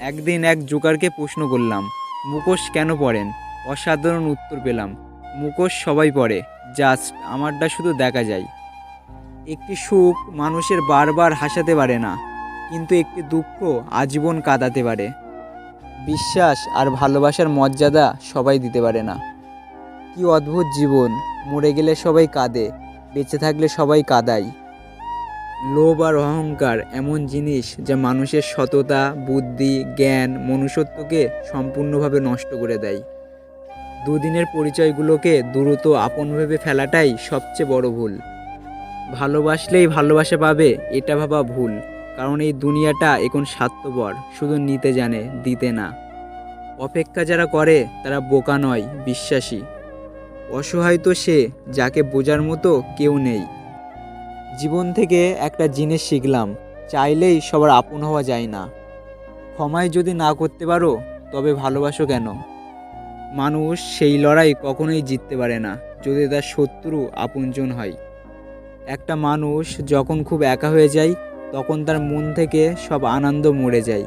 একদিন এক জোকারকে প্রশ্ন করলাম মুখোশ কেন পড়েন? অসাধারণ উত্তর পেলাম মুখোশ সবাই পড়ে, জাস্ট আমারটা শুধু দেখা যায়। একটি সুখ মানুষের বারবার হাসাতে পারে না, কিন্তু একটি দুঃখ আজীবন কাঁদাতে পারে। বিশ্বাস আর ভালোবাসার মর্যাদা সবাই দিতে পারে না। কি অদ্ভুত জীবন, মরে গেলে সবাই কাঁদে, বেঁচে থাকলে সবাই কাঁদায়। লোভ আর অহংকার এমন জিনিস যা মানুষের সততা, বুদ্ধি, জ্ঞান, মনুষ্যত্বকে সম্পূর্ণভাবে নষ্ট করে দেয়। দুদিনের পরিচয়গুলোকে দ্রুত আপন ভেবে ফেলাটাই সবচেয়ে বড় ভুল। ভালোবাসলেই ভালোবাসা পাবে, এটা ভাবা ভুল, কারণ এই দুনিয়াটা এখন স্বার্থপর, শুধু নিতে জানে, দিতে না। অপেক্ষা যারা করে, তারা বোকা নয়, বিশ্বাসী। অসহায় তো সে, যাকে বোঝার মতো কেউ নেই। জীবন থেকে একটা জিনিস শিখলাম, চাইলেই সবার আপন হওয়া যায় না। ক্ষমায় যদি না করতে পারো, তবে ভালোবাসো কেন? মানুষ সেই লড়াই কখনোই জিততে পারে না, যদি তার শত্রু আপনজন হয়। একটা মানুষ যখন খুব একা হয়ে যায়, তখন তার মন থেকে সব আনন্দ মরে যায়।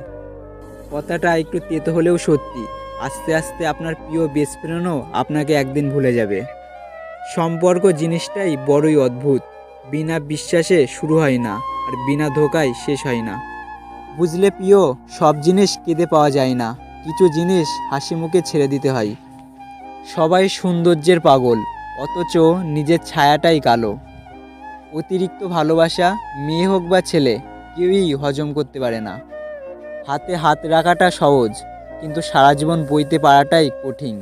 কথাটা একটু তেতো হলেও সত্যি, আস্তে আস্তে আপনার প্রিয় বেস্ট ফ্রেন্ডও আপনাকে একদিন ভুলে যাবে। সম্পর্ক জিনিসটাই বড়ই অদ্ভুত। বিনা বিশ্বাসে শুরু হয় না, আর বিনা ধোকায় শেষ হয় না। বুঝলে প্রিয়, সব জিনিস কেঁদে পাওয়া যায় না, কিছু জিনিস হাসি মুখে ছেড়ে দিতে হয়। সবাই সৌন্দর্যের পাগল, অথচ নিজের ছায়াটাই কালো। অতিরিক্ত ভালোবাসা, মেয়ে হোক বা ছেলে, কেউই হজম করতে পারে না। হাতে হাত রাখাটা সহজ, কিন্তু সারা জীবন বইতে পারাটাই কঠিন।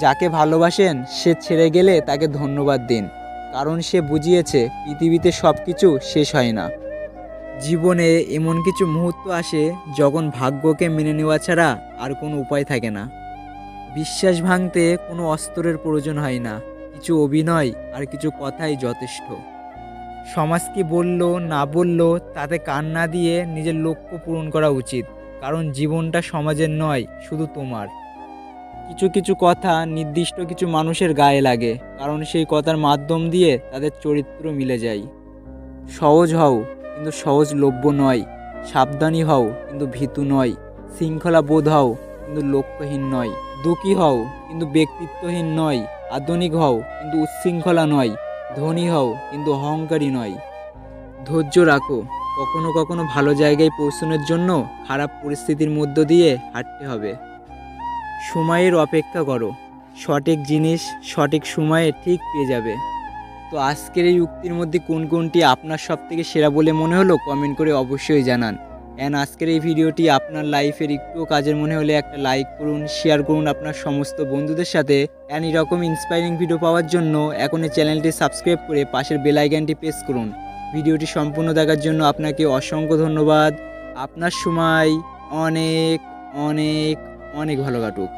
যাকে ভালোবাসেন, সে ছেড়ে গেলে তাকে ধন্যবাদ দিন। কারণ সে বুঝিয়েছে, পৃথিবীতে সব কিছু শেষ হয় না। জীবনে এমন কিছু মুহূর্ত আসে, যখন ভাগ্যকে মেনে নেওয়া ছাড়া আর কোনো উপায় থাকে না। বিশ্বাস ভাঙতে কোনো অস্ত্রের প্রয়োজন হয় না, কিছু অভিনয় আর কিছু কথাই যথেষ্ট। সমাজ কি বলল, না বলল, তাতে কান না দিয়ে নিজের লক্ষ্য পূরণ করা উচিত, কারণ জীবনটা সমাজের নয়, শুধু তোমার। কিছু কিছু কথা নির্দিষ্ট কিছু মানুষের গায়ে লাগে, কারণ সেই কথার মাধ্যম দিয়ে তাদের চরিত্র মিলে যায়। সহজ হও, কিন্তু সহজলভ্য নয়। সাবধানী হও, কিন্তু ভীতু নয়। শৃঙ্খলা বোধ হও, কিন্তু লক্ষ্যহীন নয়। দুঃখী হও, কিন্তু ব্যক্তিত্বহীন নয়। আধুনিক হও, কিন্তু উচ্ছৃঙ্খলা নয়। ধনী হও, কিন্তু অহংকারী নয়। ধৈর্য রাখো। কখনো কখনো ভালো জায়গায় পৌঁছানোর জন্য খারাপ পরিস্থিতির মধ্য দিয়ে হাঁটতে হবে। সময়ের অপেক্ষা করো। সঠিক জিনিস, সঠিক সময়ে ঠিক পেয়ে যাবে। তো আজকের এই উক্তির মধ্যে কোন কোনটি আপনার সব থেকে সেরা বলে মনে হলো কমেন্ট করে অবশ্যই জানান। অ্যান্ড আজকের এই ভিডিওটি আপনার লাইফের একটুও কাজের মনে হলে একটা লাইক করুন শেয়ার করুন আপনার সমস্ত বন্ধুদের সাথে। অ্যান্ড এরকম ইন্সপায়ারিং ভিডিও পাওয়ার জন্য এখন এই চ্যানেলটি সাবস্ক্রাইব করে পাশের বেল আইকনটি প্রেস করুন। ভিডিওটি সম্পূর্ণ দেখার জন্য আপনাকে অসংখ্য ধন্যবাদ। আপনার সময় অনেক অনেক অনেক ভালো কাটুক।